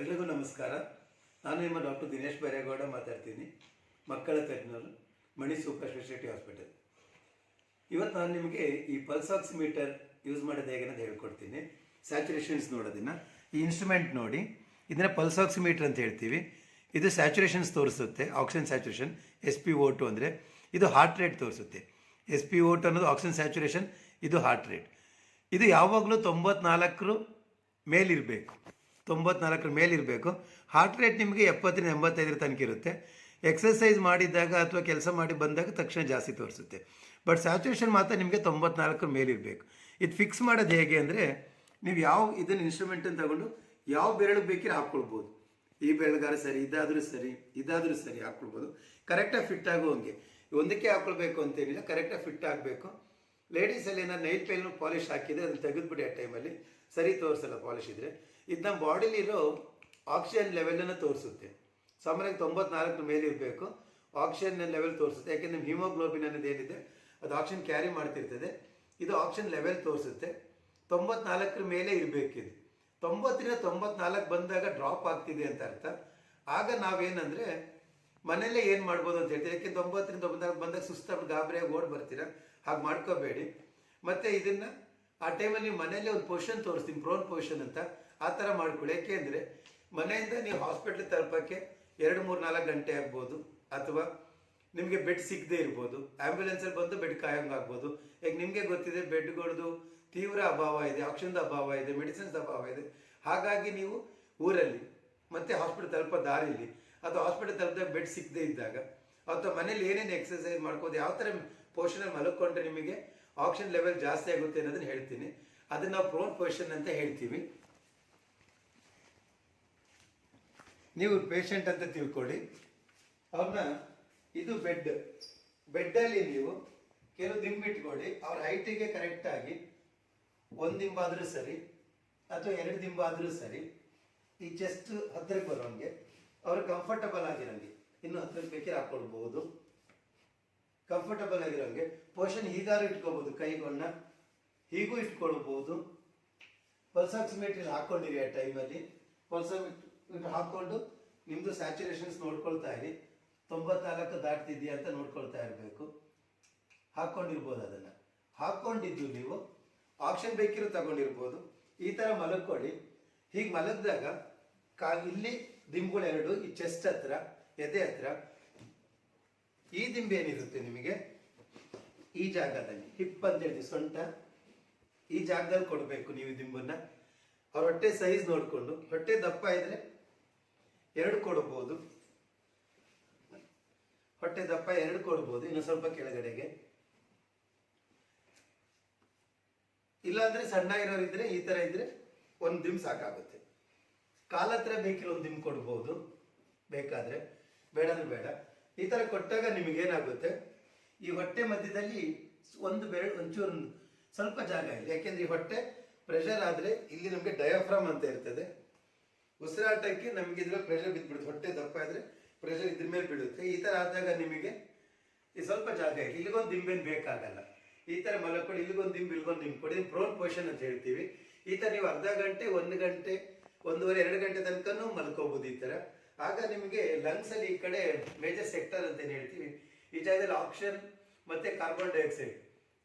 ಎಲ್ರಿಗೂ ನಮಸ್ಕಾರ. ನಾನು ನಿಮ್ಮ ಡಾಕ್ಟರ್ ದಿನೇಶ್ ಬೈರೇಗೌಡ ಮಾತಾಡ್ತೀನಿ. ಮಕ್ಕಳ ತಜ್ಞರು ಮಣಿ ಸೂಪರ್ ಸ್ಪೆಷಾಲಿಟಿ ಹಾಸ್ಪಿಟಲ್. ಇವತ್ತು ನಾನು ನಿಮಗೆ ಈ ಪಲ್ಸ್ ಆಕ್ಸಿಮೀಟರ್ ಯೂಸ್ ಮಾಡೋದು ಹೇಗೆ ಅಂತ ಹೇಳ್ಕೊಡ್ತೀನಿ. ಸ್ಯಾಚುರೇಷನ್ಸ್ ನೋಡೋದನ್ನ. ಈ ಇನ್ಸ್ಟ್ರೂಮೆಂಟ್ ನೋಡಿ. ಇದನ್ನ ಪಲ್ಸ್ ಆಕ್ಸಿಮೀಟರ್ ಅಂತ ಹೇಳ್ತೀವಿ. ಇದು ಸ್ಯಾಚುರೇಷನ್ಸ್ ತೋರಿಸುತ್ತೆ. Oxygen saturation, S P O two ಅಂದರೆ ಇದು ಹಾರ್ಟ್ ರೇಟ್ ತೋರಿಸುತ್ತೆ. ಎಸ್ ಪಿ ಓ ಟು ಅನ್ನೋದು ಆಕ್ಸಿಜನ್ ಸ್ಯಾಚುರೇಷನ್, ಇದು ಹಾರ್ಟ್ ರೇಟ್. ಇದು ಯಾವಾಗಲೂ ತೊಂಬತ್ನಾಲ್ಕರು ಮೇಲಿರಬೇಕು. ತೊಂಬತ್ನಾಲ್ಕರ ಮೇಲಿರಬೇಕು ಹಾರ್ಟ್ ರೇಟ್ ನಿಮಗೆ ಎಪ್ಪತ್ತರಿಂದ ಎಂಬತ್ತೈದರ ತನಕ ಇರುತ್ತೆ. ಎಕ್ಸಸೈಸ್ ಮಾಡಿದಾಗ ಅಥವಾ ಕೆಲಸ ಮಾಡಿ ಬಂದಾಗ ತಕ್ಷಣ ಜಾಸ್ತಿ ತೋರಿಸುತ್ತೆ. ಬಟ್ ಸ್ಯಾಚುರೇಷನ್ ಮಾತ್ರ ನಿಮಗೆ ತೊಂಬತ್ನಾಲ್ಕರ ಮೇಲಿರಬೇಕು ಇದು ಫಿಕ್ಸ್ ಮಾಡೋದು ಹೇಗೆ ಅಂದರೆ, ನೀವು ಯಾವ ಇದನ್ನು ಇನ್ಸ್ಟ್ರೂಮೆಂಟನ್ನು ತಗೊಂಡು ಯಾವ ಬೆರಳು ಬೇಕಿದ್ರೆ ಹಾಕ್ಕೊಳ್ಬೋದು. ಈ ಬೆರಳುಗಾರ ಸರಿ, ಇದಾದರೂ ಸರಿ ಇದಾದರೂ ಸರಿ ಹಾಕ್ಕೊಳ್ಬೋದು. ಕರೆಕ್ಟಾಗಿ ಫಿಟ್ ಆಗೋ ಹಂಗೆ. ಒಂದಕ್ಕೆ ಹಾಕ್ಕೊಳ್ಬೇಕು ಅಂತೇನಿಲ್ಲ ಕರೆಕ್ಟಾಗಿ ಫಿಟ್ ಆಗಬೇಕು. ಲೇಡೀಸಲ್ಲಿ ಏನಾದ್ರು ನೈಟ್ ಪೈಲ್ನು ಪಾಲಿಶ್ ಹಾಕಿದರೆ ಅದನ್ನು ತೆಗೆದುಬಿಡಿ ಆ ಟೈಮಲ್ಲಿ ಸರಿ ತೋರಿಸಲ್ಲ ಪಾಲಿಶ್ ಇದ್ರೆ. ಇದು ನಮ್ಮ ಬಾಡಿಲಿರೋ ಆಕ್ಸಿಜನ್ ಲೆವೆಲನ್ನು ತೋರಿಸುತ್ತೆ. ಸಾಮಾನ್ಯವಾಗಿ ತೊಂಬತ್ನಾಲ್ಕರ ಮೇಲೆ ಇರಬೇಕು. ಆಕ್ಸಿಜನ್ ಲೆವೆಲ್ ತೋರಿಸುತ್ತೆ. ಯಾಕೆಂದರೆ ನಿಮ್ಮ ಹಿಮೋಗ್ಲೋಬಿನ್ ಅನ್ನೋದು ಏನಿದೆ, ಅದು ಆಕ್ಸಿಜನ್ ಕ್ಯಾರಿ ಮಾಡ್ತಿರ್ತದೆ. ಇದು ಆಕ್ಸಿಜನ್ ಲೆವೆಲ್ ತೋರಿಸುತ್ತೆ. ತೊಂಬತ್ನಾಲ್ಕರ ಮೇಲೆ ಇರಬೇಕಿದೆ ತೊಂಬತ್ತರಿಂದ ತೊಂಬತ್ನಾಲ್ಕು ಬಂದಾಗ ಡ್ರಾಪ್ ಆಗ್ತಿದೆ ಅಂತ ಅರ್ಥ. ಆಗ ನಾವೇನಂದರೆ, ಮನೆಯಲ್ಲೇ ಏನು ಮಾಡ್ಬೋದು ಅಂತ ಹೇಳ್ತೀವಿ. ಯಾಕೆ ತೊಂಬತ್ತರಿಂದ ತೊಂಬತ್ನಾಲ್ಕು ಬಂದಾಗ ಸುಸ್ತಾಗಿ ಗಾಬರಿಯಾಗಿ ಓಡ್ ಬರ್ತೀರಾ? ಹಾಗೆ ಮಾಡ್ಕೋಬೇಡಿ. ಮತ್ತು ಇದನ್ನು ಆ ಟೈಮಲ್ಲಿ ನೀವು ಮನೆಯಲ್ಲೇ ಒಂದು ಪೊಸಿಷನ್ ತೋರಿಸ್ತೀನಿ ಪ್ರೋನ್ ಪೊಸಿಷನ್ ಅಂತ. ಆ ಥರ ಮಾಡ್ಕೊಳ್ಳಿ. ಯಾಕೆಂದರೆ ಮನೆಯಿಂದ ನೀವು ಹಾಸ್ಪಿಟ್ಲ್ ತಲುಪಕ್ಕೆ ಎರಡು, ಮೂರು, ನಾಲ್ಕು ಗಂಟೆ ಆಗ್ಬೋದು ಅಥವಾ ನಿಮಗೆ ಬೆಡ್ ಸಿಗದೆ ಇರ್ಬೋದು. ಆ್ಯಂಬುಲೆನ್ಸಲ್ಲಿ ಬಂದು ಬೆಡ್ ಕಾಯೋಂಗಾಗ್ಬೋದು ಈಗ ನಿಮಗೆ ಗೊತ್ತಿದೆ ಬೆಡ್ಗಳದ್ದು ತೀವ್ರ ಅಭಾವ ಇದೆ ಆಕ್ಸಿಜನ್ದ ಅಭಾವ ಇದೆ, ಮೆಡಿಸಿನ್ಸ್ ಅಭಾವ ಇದೆ. ಹಾಗಾಗಿ ನೀವು ಊರಲ್ಲಿ ಮತ್ತೆ ಹಾಸ್ಪಿಟಲ್ ತಲುಪೋ ದಾರಿಲಿ ಅಥವಾ ಹಾಸ್ಪಿಟಲ್ ತಲುಪಿದಾಗ ಬೆಡ್ ಸಿಗದೆ ಇದ್ದಾಗ ಅಥವಾ ಮನೇಲಿ ಏನೇನು ಎಕ್ಸಸೈಸ್ ಮಾಡ್ಕೋದು ಯಾವ ಥರ ಪೋಷನಲ್ಲಿ ಮಲಕ್ಕೊಂಡ್ರೆ ನಿಮಗೆ ಆಕ್ಸಿಜನ್ ಲೆವೆಲ್ ಜಾಸ್ತಿ ಆಗುತ್ತೆ ಅನ್ನೋದನ್ನ ಹೇಳ್ತೀನಿ. ಅದನ್ನ ನಾವು ಪ್ರೋನ್ ಪೊಸಿಷನ್ ಅಂತ ಹೇಳ್ತೀವಿ. ನೀವು ಪೇಷಂಟ್ ಅಂತ ತಿಳ್ಕೊಳ್ಳಿ. ಅವ್ರನ್ನ, ಇದು ಬೆಡ್ ಬೆಡ್ಡಲ್ಲಿ ನೀವು ಕೆಲವು ದಿಂಬಿಟ್ಕೊಳ್ಳಿ. ಅವ್ರ ಹೈಟಿಗೆ ಕರೆಕ್ಟಾಗಿ ಒಂದು ದಿಂಬಾದರೂ ಸರಿ ಅಥವಾ ಎರಡು ದಿಂಬಾದರೂ ಸರಿ ಈ ಚೆಸ್ಟ್ ಹತ್ತಿರಕ್ಕೆ ಬರೋಂಗೆ ಅವ್ರು ಕಂಫರ್ಟಬಲ್ ಆಗಿರೋಂಗೆ. ಇನ್ನು ಹತ್ತಿರಕ್ಕೆ ಬೇಕಿದ್ರೆ ಹಾಕ್ಕೊಳ್ಬೋದು ಕಂಫರ್ಟಬಲ್ ಆಗಿರೋಂಗೆ ಪೋಷನ್ ಹೀಗಾರು ಇಟ್ಕೋಬಹುದು ಕೈಗೊಂಡ ಹೀಗೂ ಇಟ್ಕೊಳ್ಬಹುದು ಪಲ್ಸಾಕ್ಸಿಮೇಟ್ರಿ ಹಾಕೊಂಡಿರಿ ಆ ಟೈಮಲ್ಲಿ ಪಲ್ಸಾಮೀಟರ್ ಹಾಕ್ಕೊಂಡು ನಿಮ್ಮದು ಸ್ಯಾಚುರೇಷನ್ಸ್ ನೋಡ್ಕೊಳ್ತಾ ಇರಿ. ತೊಂಬತ್ನಾಲ್ಕು ದಾಟ್ತಿದ್ಯಾ ಅಂತ ನೋಡ್ಕೊಳ್ತಾ ಇರಬೇಕು. ಹಾಕ್ಕೊಂಡಿರ್ಬೋದು ಅದನ್ನ. ಹಾಕ್ಕೊಂಡಿದ್ದು ನೀವು ಆಪ್ಷನ್ ಬೇಕಿರೋ ತಗೊಂಡಿರ್ಬೋದು. ಈ ತರ ಮಲಗ್ಕೊಳ್ಳಿ. ಹೀಗೆ ಮಲಗಿದಾಗ ಕಾ, ಇಲ್ಲಿ ದಿಂಬುಗಳೆರಡು ಈ ಚೆಸ್ಟ್ ಹತ್ರ, ಎದೆ ಹತ್ರ. ಈ ದಿಂಬು ಏನಿರುತ್ತೆ ನಿಮಗೆ? ಈ ಜಾಗದಲ್ಲಿ ಹಿಪ್ ಅಂತ ಹೇಳ್ತೀವಿ ಸೊಂಟ. ಈ ಜಾಗದಲ್ಲಿ ಕೊಡಬೇಕು ನೀವು ದಿಂಬನ್ನ. ಅವ್ರ ಹೊಟ್ಟೆ ಸೈಜ್ ನೋಡಿಕೊಂಡು, ಹೊಟ್ಟೆ ದಪ್ಪ ಇದ್ರೆ ಎರಡು ಕೊಡ್ಬೋದು. ಹೊಟ್ಟೆ ದಪ್ಪ ಎರಡು ಕೊಡ್ಬೋದು, ಇನ್ನು ಸ್ವಲ್ಪ ಕೆಳಗಡೆಗೆ. ಇಲ್ಲಾಂದ್ರೆ ಸಣ್ಣ ಇರೋರಿದ್ರೆ ಈ ತರ ಇದ್ರೆ ಒಂದು ದಿಮ್ ಸಾಕಾಗುತ್ತೆ. ಕಾಲ ಹತ್ರ ಬೇಕಿಲ್ಲ ಒಂದು ದಿಮ್ ಕೊಡ್ಬೋದು. ಬೇಕಾದ್ರೆ. ಬೇಡ ಬೇಡ. ಈ ತರ ಕೊಟ್ಟಾಗ ನಿಮಗೇನಾಗುತ್ತೆ? ಈ ಹೊಟ್ಟೆ ಮಧ್ಯದಲ್ಲಿ ಒಂದು ಬೆರಳು ಒಂಚೂರು ಸ್ವಲ್ಪ ಜಾಗ ಇದೆ. ಯಾಕೆಂದ್ರೆ ಈ ಹೊಟ್ಟೆ ಪ್ರೆಷರ್ ಆದ್ರೆ ಇಲ್ಲಿ ನಮಗೆ ಡಯಾಫ್ರಾಮ್ ಅಂತ ಇರ್ತದೆ. ಉಸಿರಾಟಕ್ಕೆ ನಮಗೆ ಇದ್ರ ಪ್ರೆಷರ್ ಬಿದ್ದ್ಬಿಡುತ್ತೆ. ಹೊಟ್ಟೆ ದಪ್ಪ ಇದ್ರೆ ಪ್ರೆಷರ್ ಇದ್ರ ಮೇಲೆ ಬೀಳುತ್ತೆ. ಈ ಥರ ಆದಾಗ ನಿಮಗೆ ಈ ಸ್ವಲ್ಪ ಜಾಗ ಇಲ್ಲಿಗೊಂದು ದಿಂಬೇನು ಬೇಕಾಗಲ್ಲ. ಈ ಥರ ಮಲಕೊಂಡು ಇಲ್ಲಿಗೊಂದು ದಿಂಬು ಇಲ್ಲಿಗೊಂದು ದಿಂಬು ಕೊಡಿ. ಪ್ರೋನ್ ಪೊಸಿಷನ್ ಅಂತ ಹೇಳ್ತೀವಿ. ಈ ಥರ ನೀವು ಅರ್ಧ ಗಂಟೆ, ಒಂದು ಗಂಟೆ, ಒಂದೂವರೆ, ಎರಡು ಗಂಟೆ ತನಕನೂ ಮಲ್ಕೋಬಹುದು ಈ ಥರ ಆಗ ನಿಮಗೆ ಲಂಗ್ಸ್ ಅಲ್ಲಿ ಈ ಕಡೆ ಮೇಜರ್ ಸೆಕ್ಟರ್ ಅಂತ ಹೇಳ್ತೀವಿ? ಈ ಜಾಗದಲ್ಲಿ ಆಕ್ಸಿಜನ್ ಮತ್ತೆ ಕಾರ್ಬನ್ ಡೈಆಕ್ಸೈಡ್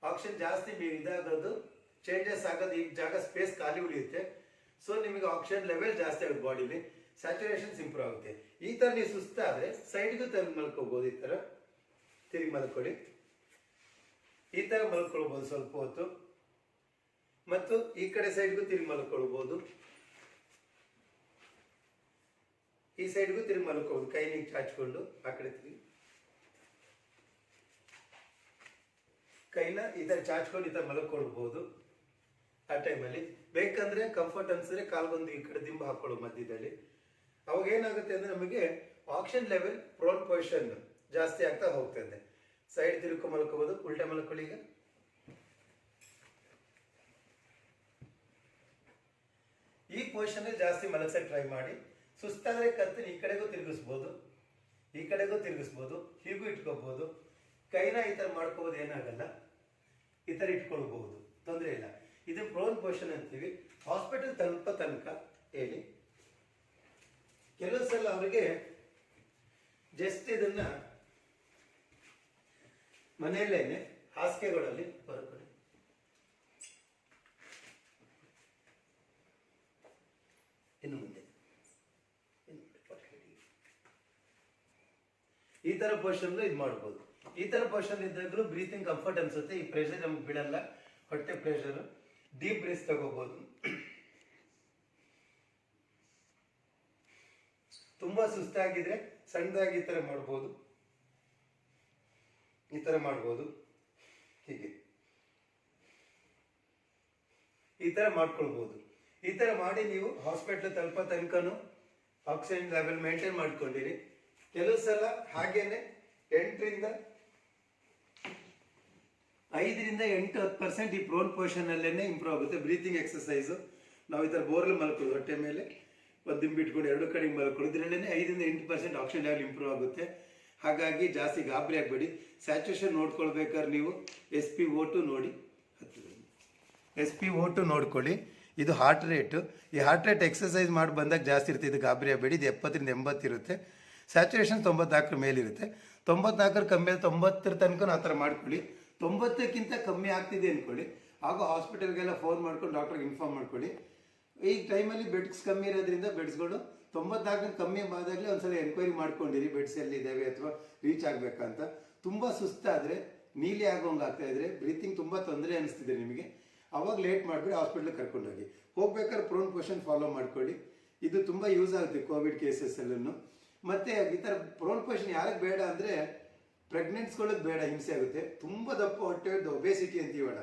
ಆಕ್ಸಿಜನ್ ಜಾಸ್ತಿ ಇದಾಗೋದು ಚೇಂಜಸ್ ಆಗೋದು, ಈ ಜಾಗ ಸ್ಪೇಸ್ ಖಾಲಿ ಉಳಿಯುತ್ತೆ. ಸೊ ನಿಮಗೆ ಆಕ್ಸಿಜನ್ ಲೆವೆಲ್ ಜಾಸ್ತಿ ಆಗುತ್ತೆ ಬಾಡಿಲಿ ಸ್ಯಾಚುರೇಷನ್ಸ್ ಇಂಪ್ರೂವ್ ಆಗುತ್ತೆ. ಈ ತರ ನೀವು ಸುಸ್ತಾದ್ರೆ ಸೈಡ್ಗೂ ತಂದು ಮಲ್ಕೋಬೋದು ಈ ಥರ ತಿರುಗಿ ಮಲ್ಕೊಳ್ಳಿ. ಈ ತರ ಮಲ್ಕೊಳ್ಬೋದು ಸ್ವಲ್ಪ ಹೊತ್ತು. ಮತ್ತು ಈ ಕಡೆ ಸೈಡ್ಗೂ ತಿರುಗಿ ಮಲ್ಕೊಳ್ಬೋದು. ಈ ಸೈಡ್ಗೂ ತಿರುಗಿ ಮಲ್ಕೋಬಹುದು ಕೈ ನೀವು ಚಾಚ್ಕೊಂಡು ಆ ಕಡೆ ತಿರುಗಿ. ಕೈನ ಈ ಥರ ಚಾಚ್ಕೊಂಡು ಈ ಥರ ಮಲ್ಕೊಳ್ಬಹುದು ಆ ಟೈಮಲ್ಲಿ ಬೇಕಂದ್ರೆ ಕಂಫರ್ಟ್ ಅನ್ಸಿದ್ರೆ ಕಾಲ್ಗೊಂದು ಈ ಕಡೆ ದಿಂಬು ಹಾಕೊಳ್ಳು ಮಧ್ಯದಲ್ಲಿ. ಅವಾಗ ಏನಾಗುತ್ತೆ ಅಂದ್ರೆ ನಮಗೆ ಆಕ್ಷನ್ ಲೆವೆಲ್ ಪ್ರೋನ್ ಪೊಸಿಷನ್ ಜಾಸ್ತಿ ಆಗ್ತಾ ಹೋಗ್ತದೆ ಸೈಡ್ ತಿರುಕು ಮಲ್ಕೋಬಹುದು ಉಲ್ಟಾ ಮಲ್ಕೊಳ್ಳಿ ಈಗ. ಈ ಪೊಸಿಷನ್ ಜಾಸ್ತಿ ಮಲಗ್ಸಕ್ ಟ್ರೈ ಮಾಡಿ. ಸುಸ್ತಾದ್ರೆ ಕತ್ತಿನ ಈ ಕಡೆಗೂ ತಿರುಗಿಸ್ಬೋದು. ಈ ಕಡೆಗೂ ತಿರುಗಿಸ್ಬೋದು. ಹೀಗೂ ಇಟ್ಕೋಬಹುದು ಕೈನ ಈ ಥರ ಮಾಡ್ಕೋಬಹುದು ಏನಾಗಲ್ಲ. ಈ ಥರ ಇಟ್ಕೊಳ್ಬಹುದು. ತೊಂದರೆ ಇಲ್ಲ. ಇದು ಬ್ರೋನ್ ಪೊಸಿಷನ್ ಅಂತೀವಿ. ಹಾಸ್ಪಿಟಲ್ ತಲುಪ ತನಕ ಹೇಳಿ. ಕೆಲವು ಅವರಿಗೆ ಜಸ್ಟ್ ಇದನ್ನ ಮನೆಯಲ್ಲೇನೆ ಹಾಸಿಗೆಗಳಲ್ಲಿ ಬರ್ಕೊಳ್ಳಿ ಇನ್ನು ಮುಂದೆ. ಈ ತರ ಪೋರ್ಷನ್ ಇದು ಮಾಡ್ಬೋದು. ಈ ತರ ಪೋಷನ್ ಇದ್ದಾಗಲೂ ಬ್ರೀತಿಂಗ್ ಕಂಫರ್ಟ್ ಅನ್ಸುತ್ತೆ. ಈ ಪ್ರೆಷರ್ ನಮ್ಗೆ ಬಿಡಲ್ಲ ಹೊಟ್ಟೆ ಪ್ರೆಷರ್ ಡೀಪ್ ಬ್ರೀಸ್ ತಗೋಬಹುದು ತುಂಬಾ ಸುಸ್ತಾಗಿದ್ರೆ ಸಣ್ಣದಾಗಿ ಈ ಥರ ಮಾಡ್ಬೋದು. ಈ ಥರ ಮಾಡ್ಬೋದು. ಹೀಗೆ. ಈ ಥರ ಮಾಡ್ಕೊಳ್ಬೋದು. ಈ ಥರ ಮಾಡಿ ನೀವು ಹಾಸ್ಪಿಟ್ಲ್ ತಲುಪೋ ತನಕನೂ ಆಕ್ಸಿಜನ್ ಲೆವೆಲ್ ಮೇಂಟೈನ್ ಮಾಡ್ಕೊಂಡಿರಿ. ಕೆಲವು ಸಲ ಹಾಗೇನೆ ಎಂಟರಿಂದ ಐದರಿಂದ ಎಂಟು ಹತ್ತು ಪರ್ಸೆಂಟ್ ಈ ಪ್ರೋನ್ ಪೊಸಿಷನ್ ಅಲ್ಲೇನೆ ಇಂಪ್ರೂವ್ ಆಗುತ್ತೆ. ಬ್ರೀತಿಂಗ್ ಎಕ್ಸಸೈಸು ನಾವು ಈ ಥರ ಬೋರ್ಲ್ ಮಲ್ಕೊಳ್ಳೋದು ಹೊಟ್ಟೆ ಮೇಲೆ. ಒಂದು ದಿಂಬಿಟ್ಕೊಂಡು ಎರಡು ಕಡೆ ಮಲ್ಕೊಳ್ಳೋದು ಇದರಲ್ಲೇ ಐದರಿಂದ ಎಂಟು ಪರ್ಸೆಂಟ್ ಆಕ್ಸಿಜನ್ ಲೆವೆಲ್ ಇಂಪ್ರೂವ್ ಆಗುತ್ತೆ. ಹಾಗಾಗಿ ಜಾಸ್ತಿ ಗಾಬರಿ ಆಗಬೇಡಿ. ಸ್ಯಾಚುರೇಷನ್ ನೋಡ್ಕೊಳ್ಬೇಕಾದ್ರೆ ನೀವು ಎಸ್ ಪಿ ಓಟು ನೋಡಿ. ಎಸ್ ಪಿ ಓಟು ನೋಡ್ಕೊಳ್ಳಿ. ಇದು ಹಾರ್ಟ್ ರೇಟು ಈ ಹಾರ್ಟ್ ರೇಟ್ ಎಕ್ಸಸೈಸ್ ಮಾಡಿ ಬಂದಾಗ ಜಾಸ್ತಿ ಇರುತ್ತೆ. ಇದು ಗಾಬರಿ ಆಗಬೇಡಿ. ಇದು ಎಪ್ಪತ್ತರಿಂದ ಎಂಬತ್ತಿರುತ್ತೆ ಸ್ಯಾಚುರೇಷನ್ ತೊಂಬತ್ನಾಲ್ಕರ ಮೇಲಿರುತ್ತೆ. ತೊಂಬತ್ನಾಲ್ಕರ ಕಮ್ಮಿ ತೊಂಬತ್ತರ ತನಕ ಆ ಥರ ಮಾಡ್ಕೊಳ್ಳಿ. ತೊಂಬತ್ತಕ್ಕಿಂತ ಕಮ್ಮಿ ಆಗ್ತಿದೆ ಅಂದ್ಕೊಳ್ಳಿ ಆಗ ಹಾಸ್ಪಿಟಲ್ಗೆಲ್ಲ ಫೋನ್ ಮಾಡ್ಕೊಂಡು ಡಾಕ್ಟ್ರಿಗೆ ಇನ್ಫಾರ್ಮ್ ಮಾಡ್ಕೊಳ್ಳಿ. ಈ ಟೈಮಲ್ಲಿ ಬೆಡ್ಸ್ ಕಮ್ಮಿ ಇರೋದ್ರಿಂದ ಬೆಡ್ಸ್ಗಳು ತೊಂಬತ್ತಾಗ್ನ ಕಮ್ಮಿ ಆದಾಗಲೇ ಒಂದ್ಸಲ ಎನ್ಕ್ವೈರಿ ಮಾಡ್ಕೊಂಡಿರಿ, ಬೆಡ್ಸ್ ಎಲ್ಲಿದ್ದಾವೆ ಅಥವಾ ರೀಚ್ ಆಗಬೇಕಂತ ತುಂಬ ಸುಸ್ತಾದರೆ, ನೀಲಿ ಆಗೋಂಗೆ ಆಗ್ತಾ ಇದ್ರೆ ಬ್ರೀತಿಂಗ್ ತುಂಬ ತೊಂದರೆ ಅನಿಸ್ತಿದೆ ನಿಮಗೆ. ಅವಾಗ ಲೇಟ್ ಮಾಡಿಬಿಡಿ ಹಾಸ್ಪಿಟ್ಲಿಗೆ ಕರ್ಕೊಂಡೋಗಿ. ಹೋಗ್ಬೇಕಾದ್ರೆ ಪ್ರೋನ್ ಪೋಷನ್ ಫಾಲೋ ಮಾಡ್ಕೊಳ್ಳಿ. ಇದು ತುಂಬ ಯೂಸ್ ಆಗುತ್ತೆ ಕೋವಿಡ್ ಕೇಸಸ್ ಎಲ್ಲೂ ಮತ್ತು ಈ ಥರ ಪ್ರೋನ್ ಪೋಷನ್ ಯಾರಿಗೆ ಬೇಡ ಅಂದರೆ ಪ್ರೆಗ್ನೆಂಟ್ಸ್ಗಳಿಗೆ ಬೇಡ, ಹಿಂಸೆ ಆಗುತ್ತೆ. ತುಂಬ ದಪ್ಪ ಹೊಟ್ಟೆ ಒಬೇಸಿಟಿ ಅಂತೀವಲ್ಲ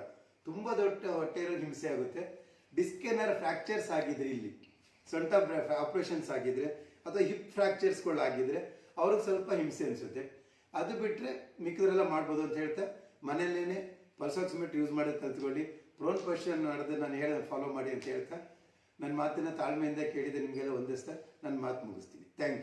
ತುಂಬ ದೊಡ್ಡ ಹೊಟ್ಟೆ ಇರೋದು ಹಿಂಸೆ ಆಗುತ್ತೆ. ಡಿಸ್ಕ್ ಏನಾರು ಫ್ರ್ಯಾಕ್ಚರ್ಸ್ ಆಗಿದ್ರೆ ಇಲ್ಲಿ ಸೊಂಟ ಆಪರೇಷನ್ಸ್ ಆಗಿದ್ರೆ, ಅಥವಾ ಹಿಪ್ ಫ್ರ್ಯಾಕ್ಚರ್ಸ್ಗಳು ಆಗಿದ್ರೆ, ಅವ್ರಿಗೆ ಸ್ವಲ್ಪ ಹಿಂಸೆ ಅನಿಸುತ್ತೆ. ಅದು ಬಿಟ್ಟರೆ ಮಿಕ್ಕಿದ್ರೆಲ್ಲ ಮಾಡ್ಬೋದು ಅಂತ ಹೇಳ್ತಾ, ಮನೆಯಲ್ಲೇನೆ ಪಲ್ಸಾಕ್ಸಿಮೆಟ್ ಯೂಸ್ ಮಾಡೋದು ಕಲ್ತ್ಕೊಳ್ಳಿ ಪ್ರೋನ್ ಪೊಸಿಷನ್ ಮಾಡೋದು ನಾನು ಹೇಳಿದ ಫಾಲೋ ಮಾಡಿ ಅಂತ ಹೇಳ್ತಾ ನನ್ನ ಮಾತಿನ ತಾಳ್ಮೆಯಿಂದ ಕೇಳಿದೆ ನಿಮಗೆಲ್ಲ ಒಂದಿಸ್ತಾ ನನ್ನ ಮಾತು ಮುಗಿಸ್ತೀನಿ. Thank you